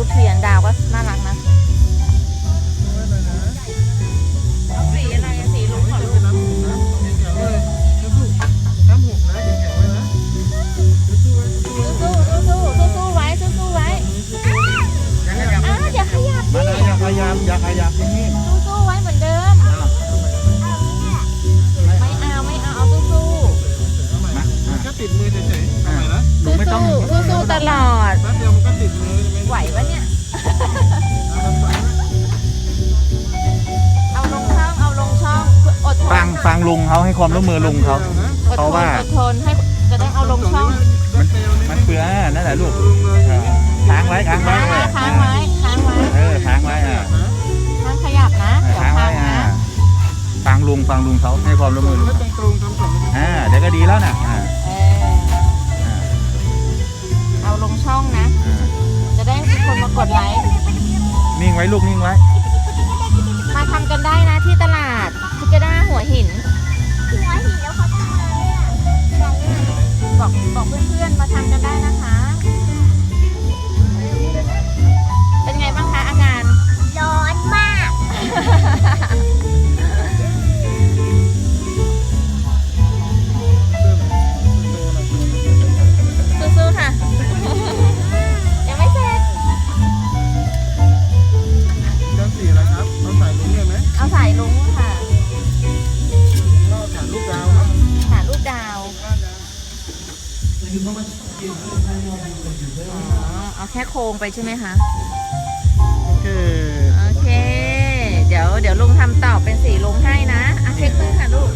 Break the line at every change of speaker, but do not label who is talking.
รู
ป
ดา
วรูปเทียนดาวก็น่ารักนะ
ไม่เลยนะ
เอาสีอะไรอะสีลุงขอ
นี่
ลุ
เป็น
ง
น้ำอุ่นนะแข็งๆเลยสู้ๆน้ำหกนะแข็งๆไว้นะสู้ๆไว้สู้ๆไว้
สู้สู้สู้สู้สู้ไว้สู้สู้ไว้
อย่าขยับ
อ้าวอย่าขยับ
มา
ดิ
นะอย่าขยับอย่าขยับอย่างนี้ ๆทำไมนะ
สู้สู้สู้สู้ตลอด
แป๊บเดียวมันก็ติดมือใช่ไหม
ไหวปะเนี่ย
เอามันฝังนะ
เอาลงช่องเอาลงช่องอดทน
ฟังฟังลุงเขาให้ความร่วมมือลุงเขา
อด
เพราะ
ทน
ว่า
อดทนให้จะได้เอาลงช่อง
มันมันเปลือนั่นแหละลูกเออค้างไว้ค้างไว้
ค้างไว้ค้างไว้ค้างไว้
เออค้างไว้อะ
ห้ามขยับนะ
เออ
เดี๋ยว
ค้าง
พั
ไว้
ง
อะ
นะ
ฟังลุงฟังลุงเขาให้ความร่วมมือลุง
ไม่
เขา
ตรงตรงๆทำสองนิ้ว
อ่าเดี๋ยวก็ดีแล้วน่ะอ่า
กดไลค์
นิ่งไว้ลูกนิ่งไว้
มาทำกันได้นะที่ตลาด
อ๋
อเอาแค่โครงไปใช่ไหมคะ
โอเค
โอเค เดี๋ยวเดี๋ยวลุงทำต่อเป็นสีลุงให้นะอะเช็คมือค่ะลูก